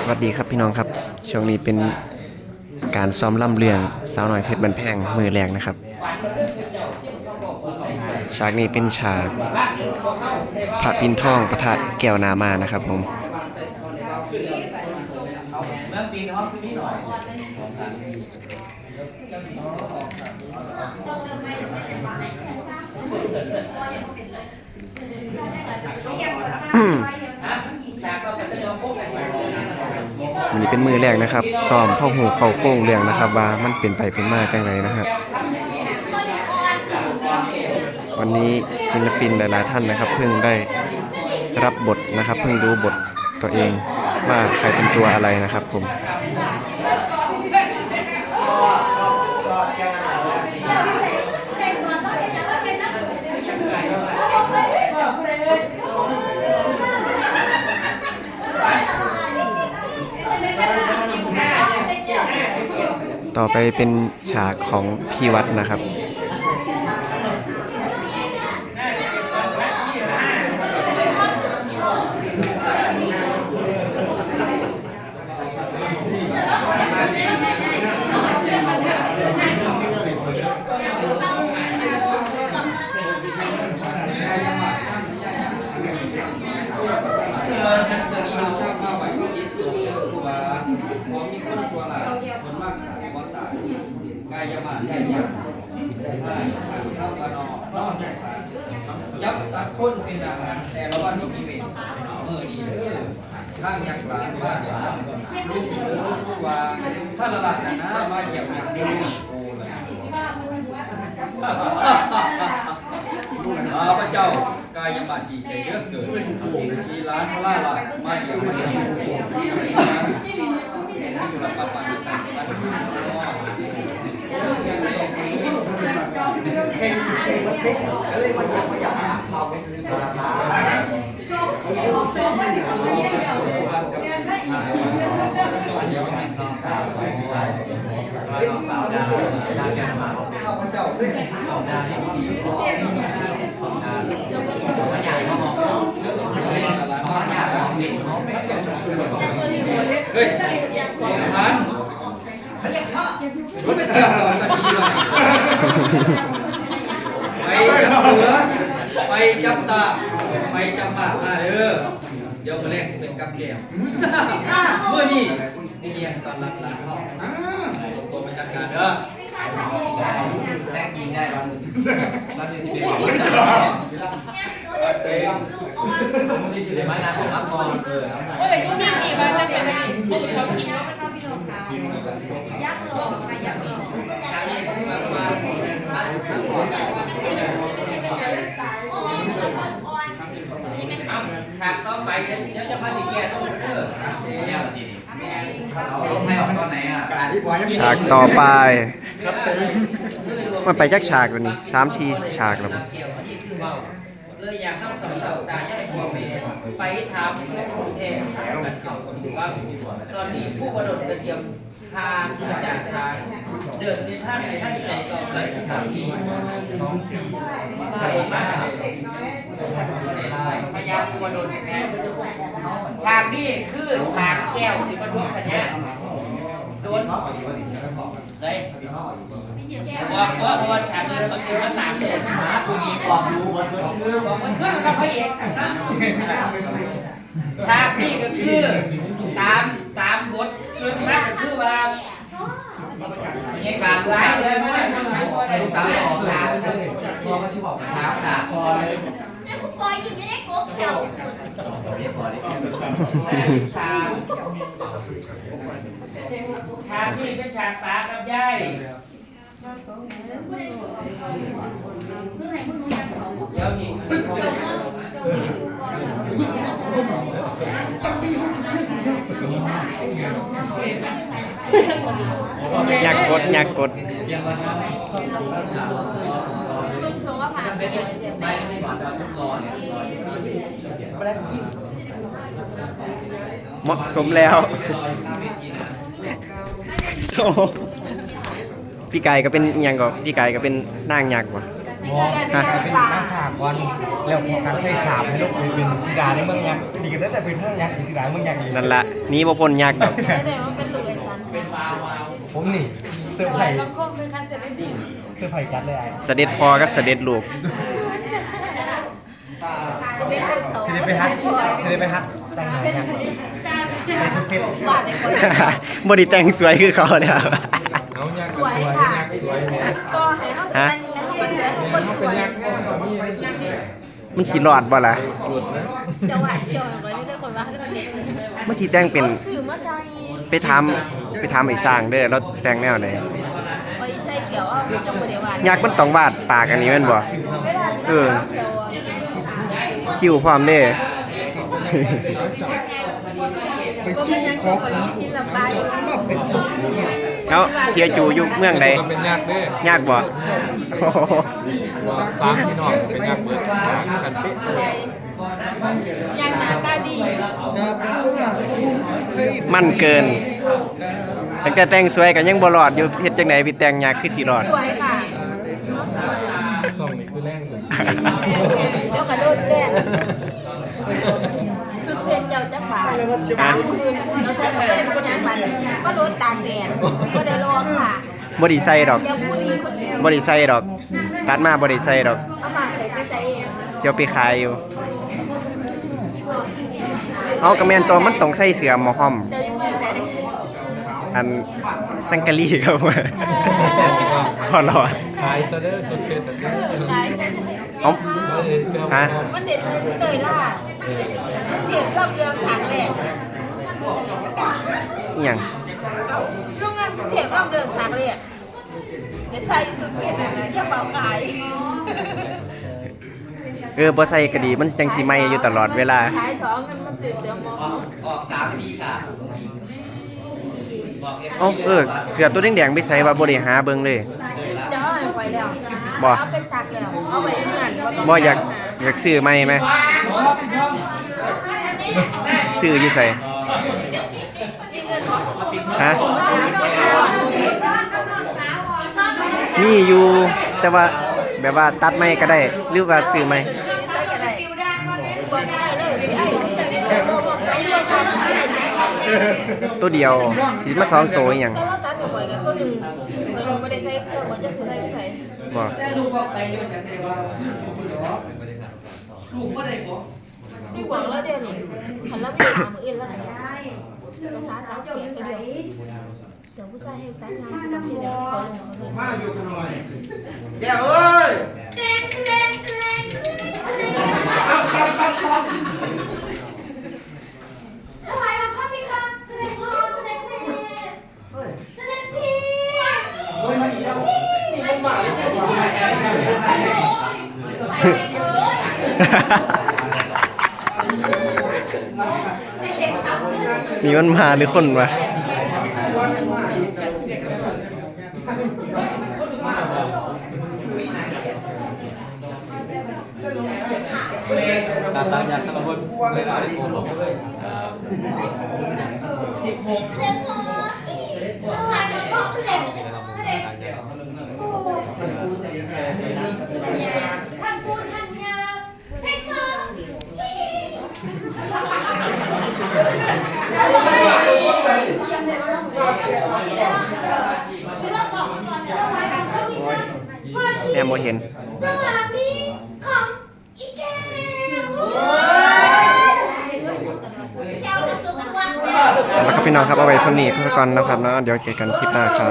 สวัสดีครับพี่น้องครับ ช่วงนี้เป็นการซ้อมล่ำเรืองสาวหน่อยเพชรบันแพงมือแรงนะครับ ฉากนี้เป็นฉากพระปินทองประทะแก้วนามานะครับผม วันนี้เป็นมือแรกนะครับซ้อมพ่อหูเข่าโค้งเรื่องนะครับ ว่ามันเป็นไปเป็นมาจังไรนะครับ วันนี้ศิลปินหลายๆท่านนะครับ เพิ่งได้รับบทนะครับ เพิ่งรู้บทตัวเองว่าใครเป็นตัวอะไรนะครับผม ต่อไปเป็นฉากของพี่วัดนะครับ เออฉันเดินมาชอบมาไหวยึดตัวเชื่อครูบาพอมีคนตัวหลายคนมากขายว่าตาย กายมาได้ยังได้เข้ามานอนอนจับสักคนเป็นอาหารแต่ละวันมีเวรเมื่อดีเด้อข้างยักษ์หลานมาเดี๋ยวลูกเด้อครูบาถ้าละลักนะนะมาเหยียบหนักด้อโอ้เลยข้าพเจ้ากายมาดจีใจเยอะเกินทีร้านพระล่าล่ามาเยี่ยมมาเยี่ยมให้อยู่ลำบากปานนี้กันบ้าน เฮงเซ็งมันเซ็งก็เลยมาอยากมาอยากเขาไปซื้อตลาดเดี๋ยวน้องสาวสาวน้องสาวดาวดาวแกมาข้าพเจ้าเลยดาวที่สี่ข้อมาอยากมาบอกมาอยากมาเด็กน้องไม่อยากจะคุยกับเฮ้ยพัน มันเป็นเกี่ยวกับสัตว์ดีเลยไปจับเสือไปจับสาไปจับหมามาเด้อเดี๋ยวมาแรกจะเป็นกับแก้วเมื่อนี้เรียนตอนรับร้านเขาตัวประจัดการเด้อแต้งยิงได้วันวันที่สิบเอ็ดวันเอ้ยที่สิเอ็ดวันนะพักผ่อนเออเอ้ยก็มีดีว่าจะเป็นะไรไม่รู้เขากินแล้วมันชอบพี่น้องเขายักษ์หลอกค่ะยักษ์หลอก อันนี้คือแบบว่าหากเข้าไปเดี๋ยวจะพาดิแกต้องเชื่อเนี่ยจีเราต้องให้ออกตอนไหนอะฉากต่อไปมันไปจักฉากแล้วนี่สามสี่ฉากแล้วเกี่ยวอันนี้คือเบาเลยอยากต้องสอนเต่าตายายพ่อแม่ไปทำและกรุงเทพกันเข้าสู่ว่าตอนนี้ผู้กระโดดกระเทียมทานจากทางเดินในท่านในท่านใจต่อไปสามสี่สองสี่ไปมากพยายามกระโดดแม่ ฉากนี้คือฉากแก้วที่มันทุกสัญญาโดนเลยว่าว่าว่าฉากเลยเขาเสียมาสามเลยหาตัวนี้ความรู้บนบนชื่อบอกมันขึ้นกับพระเอกฉากนี้ก็คือตามตามบทขึ้นมาก็คือว่านี่การหลายเลยไม่ได้ทั้งนั้นก็ได้สาสาวมสาสาววเลยจะซอก็ชื่อบอกช้าสาพอเลย ปอยยิ้มไม่ได้โกบเก่าเรียบร้อยสามฉากนี่เป็นฉากตากับยายเพื่อให้มึงรู้จักเขาเดี๋ยวนี้อ อยากกดอยากกดยังวันนั้นมึงส่งว่าผ่านไม่ไม่ไหวานดาวทุกรอเหมาะสมแล้วพี่ไก่ก็เป็นยังก็พี่ไก่ก็เป็นนางยักษ์วะ แเป็นน้ำสากก่อนแล้วพอการใช้สาบให้ลูกไปเป็นธิดาในเมืองยักษ์ดีกันแต่เป็นเมืองยักษ์ธิดาเมืองยักษ์อีกนั่นละหนี้บ่พ้นยากดอกแสดงว่าเป็นลูกไอ้ตันผมนี่เสื้อร์ไผ่บางคนเป็นคาเซนดีเสื้อร์ไผ่จัดเลยไอ้เสด็จพอกับเสด็จลูกเป็นลูกเขาเสด็จไปฮัทเสด็จไปฮัทแต่งหน้ายังไปสุดเพชรบาดในคนบ่ได้แต่งสวยคือเขาแล้วเอายากสก็วยสวยค่ะยากก็สวยเนี่ยก็ให้เขาแต่ง คนสเป็นวยยากง่ายกว่านี้มันสิรอดบ่ล่ะหลุดนะจังหวะเที่ยวไว้ที่ได้คนว่าให้มันเห็นมันสิแต่งเป็นสื่อมาใส่ไปทำไปทำไอ้สร้างเด้อแล้วแต่งแนวไหนไปใส่เขียวเอาจังหวะเดียวกันยากมันต้องวาดปากอันนี้แม่นบ่ไม่ได้เออเขียวคิวพร้อมเด้ไปสู้ขอของที่ลำบากมาเป็นแล้ว เฮียจูอยู่เมืองใดก็เป็นยากเด้อยากบ่โอ้โหสามพี่น้องเป็นยากเบิดยากกันเป๊ะยังหน้าตาดีงานเป็นตัวอย่างเฮ้ยมันเกินตั้งแต่แต่งสวยก็ยังบ่รอดอยู่เฮ็ดจังไดพี่แต่งยากคือสิรอดสวยค่ะน้องสวยส่งนี่คือแรงเลยเดี๋ยวกระโดดแดนสุด เพนเจ้าจะฝาสามคืนเราใช้เป็นคนงานฝันก็โดนตากแดดก็ได้รอค่ะบ่ได้ใส่ดอกเดี๋ยวผู้นี้คนเดียวบ่ได้ใส่ดอกตัดมาบ่ได้ใส่ดอกเอามาใส่ไปใส่เองเสียวไปขายอยู่เอากระแมนตัวมันต้องใส่เสื้อหมอห้อมเดี๋ยวยังไม่ได้อันสังกะลีครับพอรอดขายซะเด้อสุดเป็นแต่เด้อขายใส่เอ้าเอาเลยเสื้อฮะมันเด็ดใส่เตยล่ามัน เทียบรอบเรืองสางแหลกอหย่างโรงงานเทียบรอบเรืองสางแหลกเดี๋ยวใส่สุดเพชรนะอย่าเบาขายเออบ่ใส่ก็ดีมันจังสิไหม่อยู่ตลอดเวลา ขายของเงินมันติดเดี๋ยวมองออกสามสี่ขาบอกเอฟเอ้าเออ เสื้อตัวแดงๆไปใส่ว่าบ่ได้หาเบิ่งเลยจะเอาให้ไปแล้วบ่ เอาไปซักแล้วเอาไปเงื่อนต้งบ่อยากอยากซื้อใหม่ไหมซื้ ออยู่ไสฮะมีอยู่แต่ว่าแบบว่าตัดใหม่ก็ได้ หรือว่าซื้อใหม่ซื้อใช้ก็ได้เลยไอ้ไอ้บอกบอกใช้เรื่องการใช้ใช้ตัวเดียวสิมาสองตัวอย่างแต่เราตัดไปกันตัวหนึ่งมันไม่ได้ใช้เท่ามันจะใช้ใช้บ่แต่ลูกบอกไปโยนแบบไหนว่าลูกก็ได้บอก ที่หวังแล้วเดี๋ยวนี้หันแล้วไม่ถามอื่นแล้วนะภาษาตาเสียตัวเดียวเสียงผู้ชายให้ตัดงานทำที่เดียวเขาลงเขาลงมาอยู่กันหน่อยแย่เอ้ยถวายบังคับพี่ครับเสด็จพ่อเสด็จแม่เสด็จพี่เฮ้ยมาอีกแล้วนี่มันมาเลยเนี่ยนี่ มันมาหรือคนวะตาตายากกันละคนเลยหลายคนหลงเลยสิบหก เสด็จพ่อถวายบังคับเสด็จเสด็จปู่ กูเสียใจ ท่านปู่ท่านยาเพคะคือเราสองคนก่อนเนี่ยถวายบังคับพี่ครับว่าที่ แอมโมเห็นสวามีของอีแกแล้วก็พี่น้องครับเอาไว้สำนีทุกคนนะครับเนาะเดี๋ยวเจอกันคลิปหน้าครับ